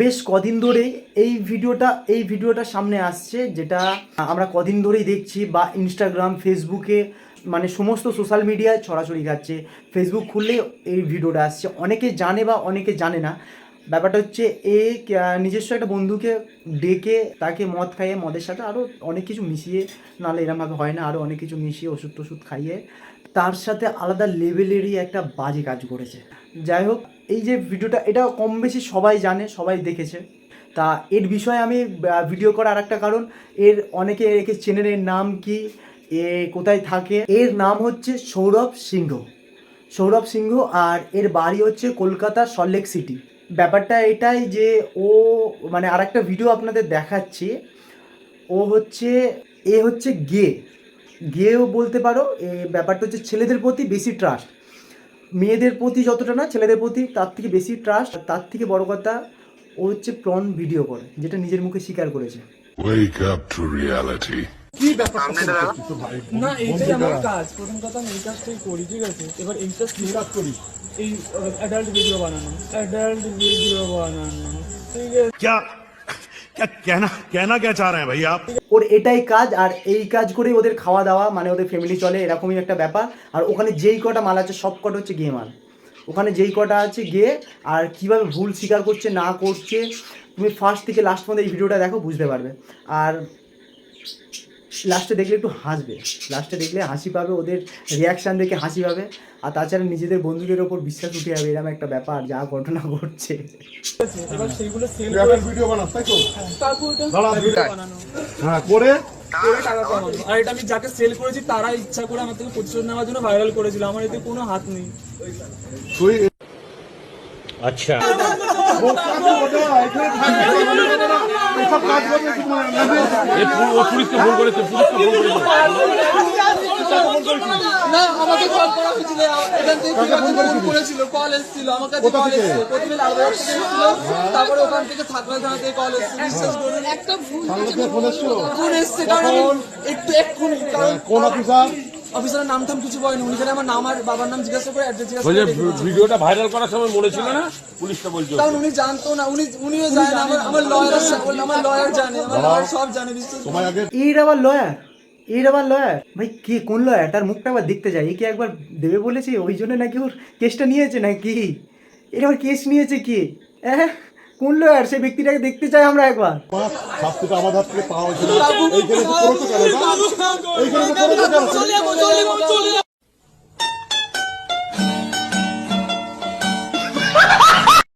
বেশ কদিন ধরে এই ভিডিওটা এই ভিডিওটা সামনে আসছে, যেটা আমরা কদিন ধরেই দেখছি বা ইনস্টাগ্রাম ফেসবুকে মানে সমস্ত সোশ্যাল মিডিয়ায় ছড়াছড়ি খাচ্ছে। ফেসবুক খুললে এই ভিডিওটা আসছে। অনেকে জানে বা অনেকে জানে না। ব্যাপারটা হচ্ছে, এ নিজস্ব একটা বন্ধুকে ডেকে তাকে মদ খাইয়ে, মদের সাথে আরও অনেক কিছু মিশিয়ে, নাহলে এরমভাবে হয় না আরও অনেক কিছু মিশিয়ে ওষুধ টষুধ খাইয়ে, তার সাথে আলাদা লেভেলেরই একটা বাজে কাজ করেছে। যাই হোক এই যে ভিডিওটা, এটা কম বেশি সবাই জানে, সবাই দেখেছে। তা এর বিষয়ে আমি ভিডিও করার একটা কারণ, এর অনেকে একে চেনেন, এর নাম কি, এ কোথায় থাকে। এর নাম হচ্ছে সৌরভ সিংহ। সৌরভ সিংহ আর এর বাড়ি হচ্ছে কলকাতা সল্টলেক সিটি। ব্যাপারটা এটাই যে ও মানে আর একটা ভিডিও আপনাদের দেখাচ্ছি। ও হচ্ছে, এ হচ্ছে গে। গেও বলতে পারো, এ ব্যাপারটা হচ্ছে ছেলেদের প্রতি বেশি ট্রাস্ট মেয়েদের প্রতি যতটা না ছেলেদের প্রতি তার থেকে বেশি ট্রাস্ট তার থেকে বড় কথা ও হচ্ছে প্রন ভিডিও করে যেটা নিজের মুখে স্বীকার করেছে Wake up to reality. না এইটাই আমার কাজ প্রথম কথা আমি এই কাজটাই করি ঠিক আছে এবার এই কাজ কি কাজ করি এই অ্যাডাল্ট ভিডিও বানানো অ্যাডাল্ট ভিডিও বানানো ঠিক আছে क्या क्या कहना कहना क्या चाह रहे हैं भाई आप ওর এটাই কাজ আর এই কাজ করেই ওদের খাওয়া দাওয়া মানে ওদের ফ্যামিলি চলে এরকমই একটা ব্যাপার। আর ওখানে যেই কটা মাল আছে সব কটা হচ্ছে গে মাল। ওখানে যেই কটা আছে গে আর কীভাবে ভুল স্বীকার করছে না করছে তুমি ফার্স্ট থেকে লাস্ট পর্যন্ত এই ভিডিওটা দেখো বুঝতে পারবে। আর লাস্টে দেখলে একটু হাসবে। লাস্টে দেখলে হাসি পাবে ওদের রিয়াকশান দেখে হাসি পাবে। আর তাছাড়া নিজেদের বন্ধুদের ওপর বিশ্বাস উঠে যাবে এরকম একটা ব্যাপার যা ঘটনা ঘটছে। করে আর এটা আমি যাকে সেল করেছি তারা ইচ্ছা করে আমার থেকে নেওয়ার জন্য ভাইরাল করেছিল আমার এতে কোনো হাত নেই আচ্ছা ভুল করেছে না আমাকে কল করা হয়েছিল। এখান থেকে ফোন করেছিল কল এসেছিল আমার কাছে কল এসেছিল। প্রথমে লালবাজার থেকে এসেছিল তারপরে ওখান থেকে থাকলা থানা থেকে কল এসেছিল বিশ্বাস করুন একটা সামনে ফোন এসছো কারণ একটু এক্ষুনি কারণ কোন অফিসার অফিসারের নাম টাম কিছু বলেনি। উনি খালি আমার নাম আর বাবার নাম জিজ্ঞাসা করে অ্যাড্রেস জিজ্ঞাসা করে ভিডিওটা ভাইরাল করার সময় মনে ছিল না? পুলিশটা বলছে কারণ উনি জানতো না উনি উনিও জানেন আমার আমার লয়ার আমার লয়ার জানে আমার লয়ার সব জানে বিশ্বাস। আগে এর আবার লয়ার এর আবার লয়ার ভাই কে কোন লয়ার তার মুখটা আবার দেখতে যায় কি একবার দেবে বলেছে? ওই জন্য নাকি ওর কেসটা নিয়েছে নাকি? এর আবার কেস নিয়েছে কি? হ্যাঁ কোন লয়ার সেই ব্যক্তিটাকে দেখতে চাই আমরা একবার। পাঁচ আমার হাত থেকে পাওয়া হয়েছিল। এইখানে তো করেছ কেন এইখানে তো করেছ কেন